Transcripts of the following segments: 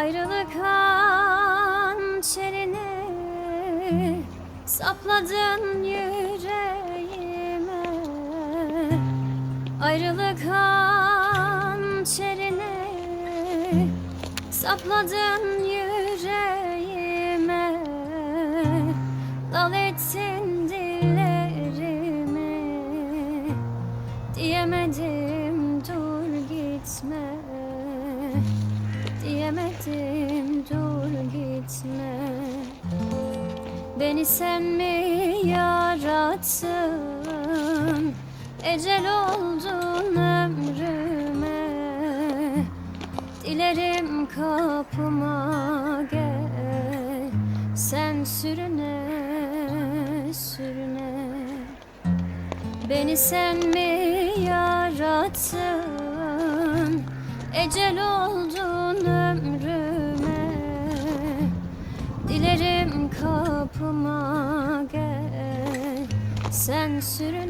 Ayrılık hançerini sapladın yüreğime. Ayrılık hançerini sapladın gitme Beni sen mi yarattın? Ecel oldun ömrüme. Dilerim kapıma gel. Sen sürüne sürüne. Beni sen mi yarattın? Ecel oldun Sen sürüne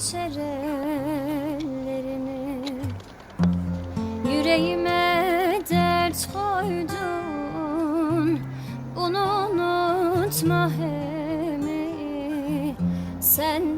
hançer Yüreğime dert koydun Bunu unutma hemi Sen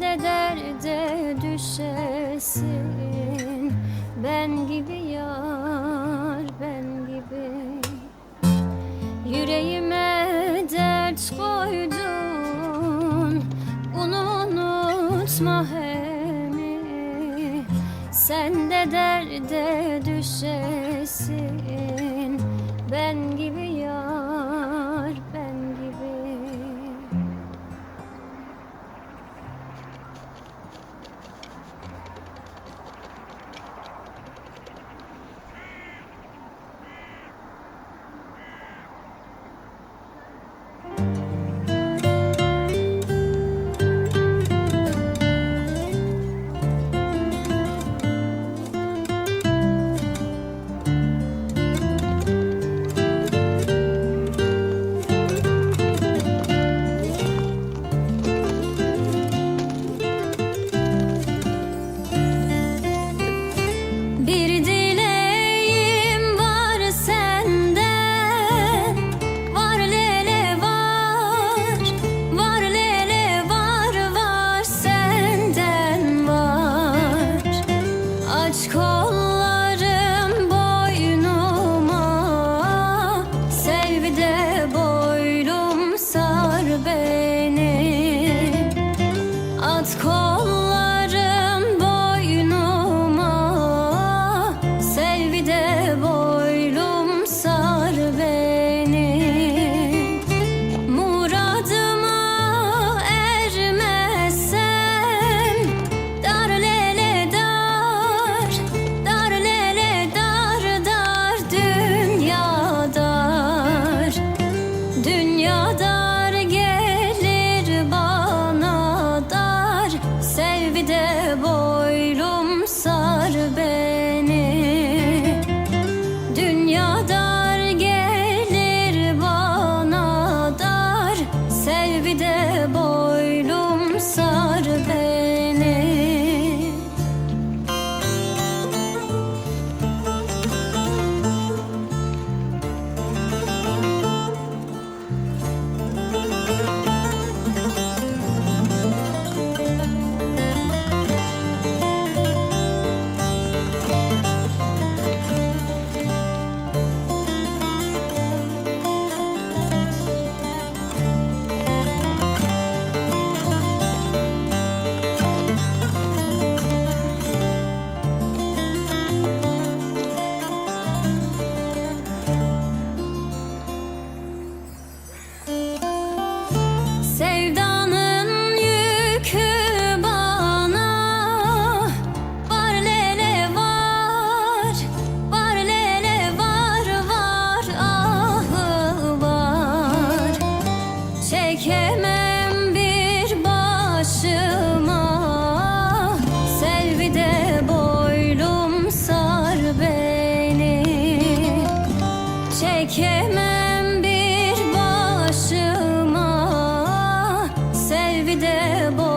every day, boy.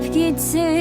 Çekip gitsin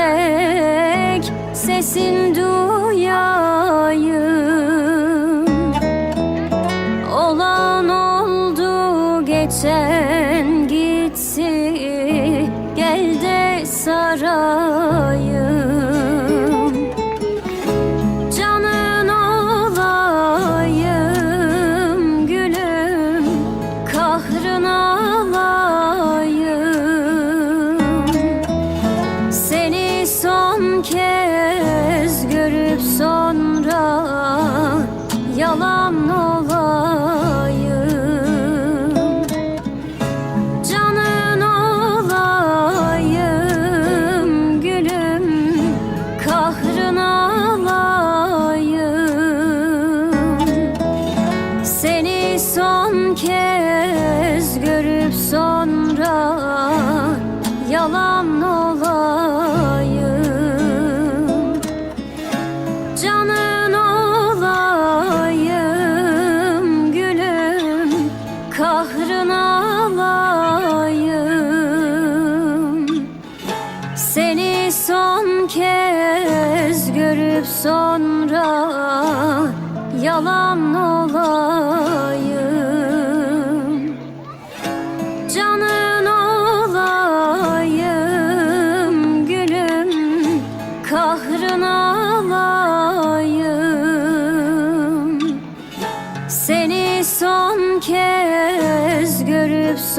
tek sesin duyayım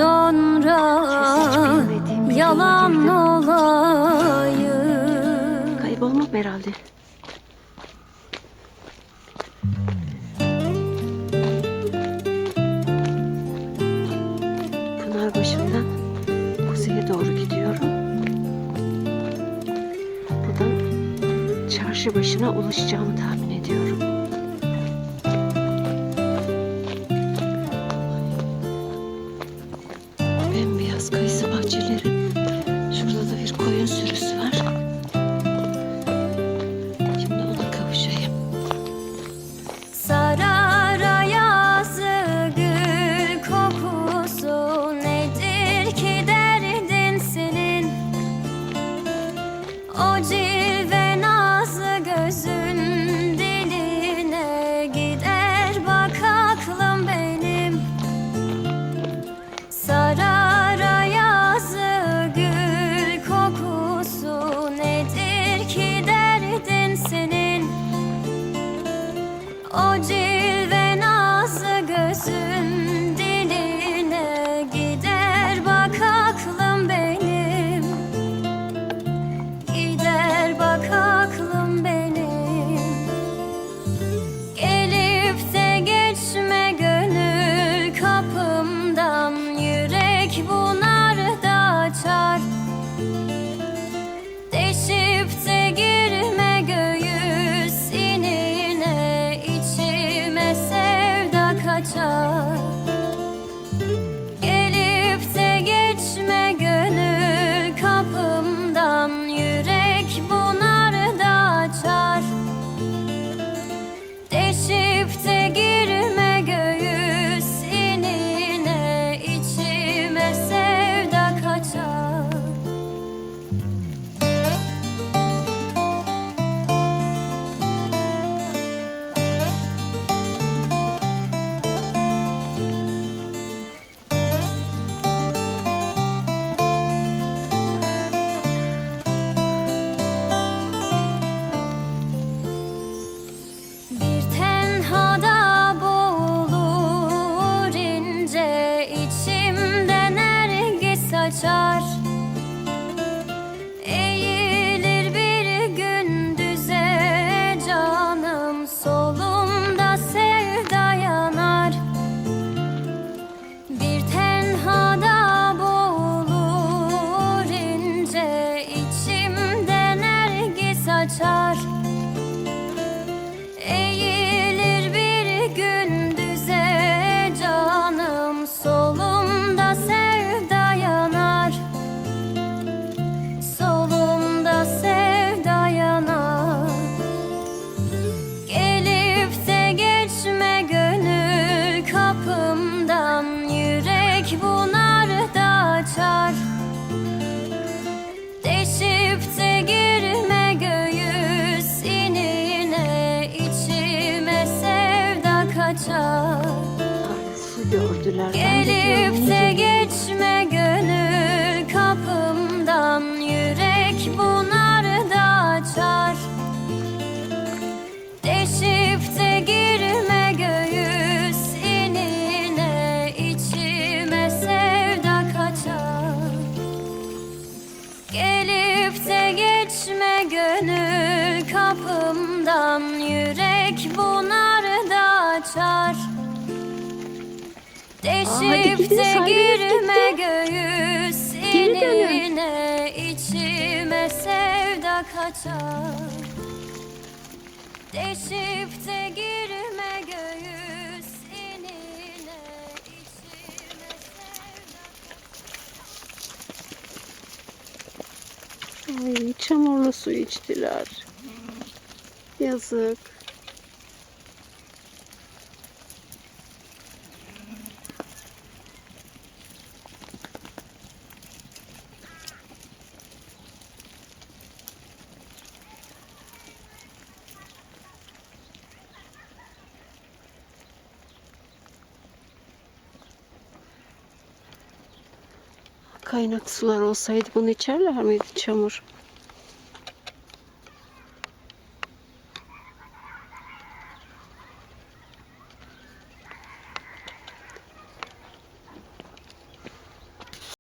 sonra yalan olayım. Kaybolmak herhalde. Pınar başımdan kuzeye doğru gidiyorum. Buradan çarşı başına ulaşacağımı tahmin Ay, çamurlu su içtiler. Yazık. Kaynak sular olsaydı bunu içerler miydi çamur?